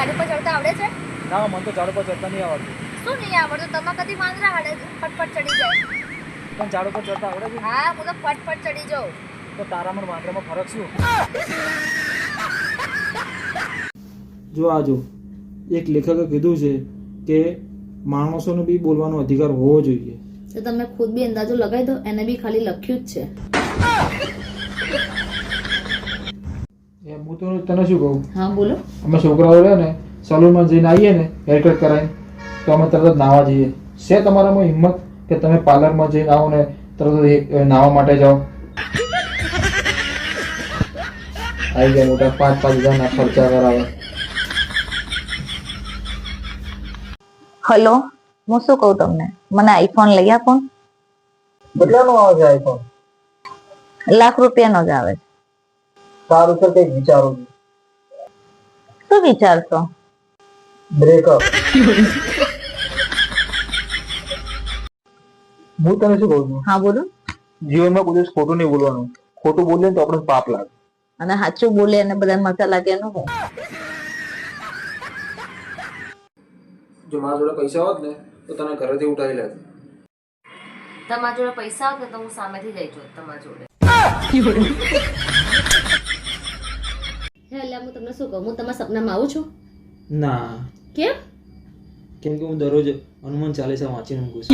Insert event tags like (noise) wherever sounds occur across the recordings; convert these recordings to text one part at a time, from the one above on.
ગાડી ઉપર ચડતા આવડે છે? ના મને તો ઝાડ ઉપર ચડતા નહીં આવડતું. શું નહીં આવડતું? તમે કદી વાંદરા હાડે ફટફટ ચડી જાય. પણ ઝાડ પર ચડતા આવડે છે? હા હું તો ફટફટ ચડી જાઉં. તો તારામાં ને વાંદરામાં ફરક શું? જો આ જો એક લેખકે કીધું છે કે માણસોને બી બોલવાનો અધિકાર હોવો જોઈએ. તો તમે ખુદ બી અંદાજો લગાવી દો એને બી ખાલી લખ્યું જ છે. હું તો તને શું કહું? હા બોલો. અમે છોકરાઓ રહે ને સલૂનમાં જઈને આવીએ ને હેરકટ કરાવીને તો અમે તરત જ નાહવા જઈએ. છે તમારામાં હિંમત કે તમે પાર્લરમાં જઈને આવો ને તરત નાહવા માટે જાઓ? આવી ગયા મોટા પાંચ પાંચ હજારના ખર્ચા કરાવે. હલો હું શું કહું તમને? મને આઈફોન લઈ આપો. કેટલાનો આવે છે આઈફોન લાખ રૂપિયાનો જ આવે છે. સારું છે કંઈક વિચારો શું વિચારશો? બ્રેકઅપ હું તને શું કહું છું? હા બોલો. જીવનમાં કોઈ દિવસ ખોટું નહીં બોલવાનું. ખોટું બોલીએ ને તો આપણે પાપ લાગે. અને સાચું બોલે અને બધા મજા લાગે એનું હું જો મારા જોડે પૈસા હોત ને તો તને ઘરેથી ઉઠાવી લેત. તમારા જોડે પૈસા હોત ને તો હું સામેથી જઈ જોત તમારા જોડે. (laughs) એટલે હું તમને શું કહું? હું તમારા સપનામાં આવું છું? ના. કેમ? કેમ કે હું દરરોજ હનુમાન ચાલીસા વાંચીને ઊંઘું છું.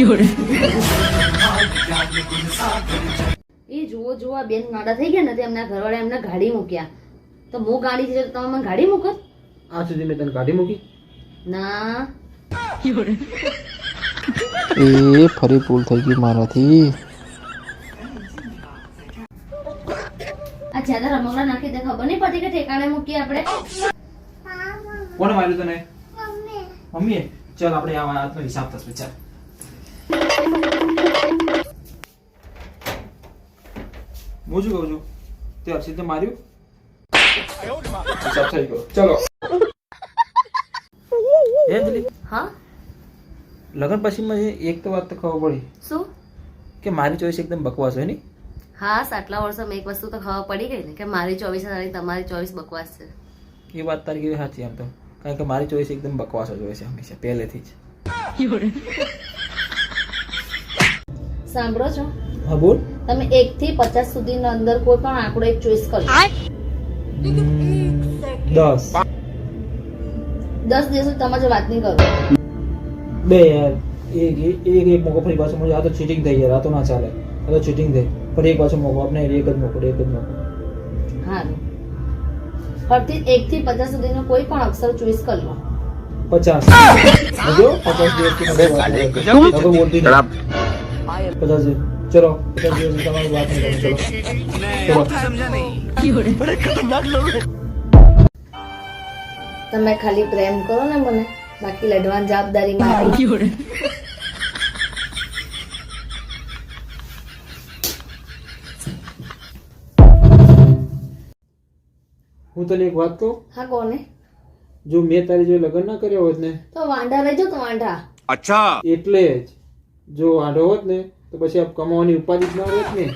એ જુઓ જુઓ આ બેન ગાડા થઈ ગયા ને એમના ઘરવાળા એમને ગાડી મૂક્યા. તો હું ગાડી છે તો તમે મને ગાડી મૂકો? આ સુધી મેં તને ગાડી મૂકી? ના. એ ફરી ભૂલ થઈ ગઈ મારાથી. નહીં પડતી કે ઠેકાણે મૂકીએ આપણે. કોને માર્યું તને? મમ્મીએ. ચાલ આપણે આ વાતનો હિસાબ થશે ચાલ. હું શું કહું છું? તે હર્ષિતે માર્યું? હિસાબ થઈ ગયો. ચલો. હે લગ્ન પછી મને એક તો વાત તો ખબર પડી શું? કે મારી ચોઈસ એકદમ બકવાસ હોય ને હા આટલા વર્ષોમાં એક વસ્તુ તો ખબર પડી ગઈ ને કે મારી ચોવીસ અને તમારી ચોવીસ બકવાસ છે. એ વાત તારી કેવી સાચી આમ તો? કારણ કે મારી ચોઈસ એકદમ બકવાસ જ હોય છે હંમેશા પહેલેથી જ. સાંભળો છો? હા બોલ. તમે એક થી પચાસ સુધીના અંદર કોઈ પણ આંકડો એક ચોઈસ કરો દસ. દસ દિવસ તમારે જો વાત નહીં કરો બે યાર એક એક એક મોકો ફરી પાછો આ તો ચીટિંગ થઈ યાર આ તો ના ચાલે. આ તો ચીટિંગ થઈ. ફરી એક પાછો મોકો આપણે એક જ મોકો એક જ મોકો. હા ફરતી એક થી પચાસ સુધીનો કોઈ પણ અક્ષર ચોઈસ કરી લો. પચાસ. જો પચાસ નહીં. પચાસ દિવસ. ચલો પચાસ દિવસ તમારી વાત નહીં ચલો. તમે ખાલી પ્રેમ કરો ને મને. બાકી લડવાની જવાબદારી મારી. હું તને એક વાત કહું? હા કોને? જો મેં તારી જો લગ્ન ના કર્યો હોત ને? તો વાંઢા રહેજો તો વાંઢા. એટલે જ જો વાંઢો હોત ને તો પછી આપ કમાવાની ઉપાધિ જ ના હોત ને?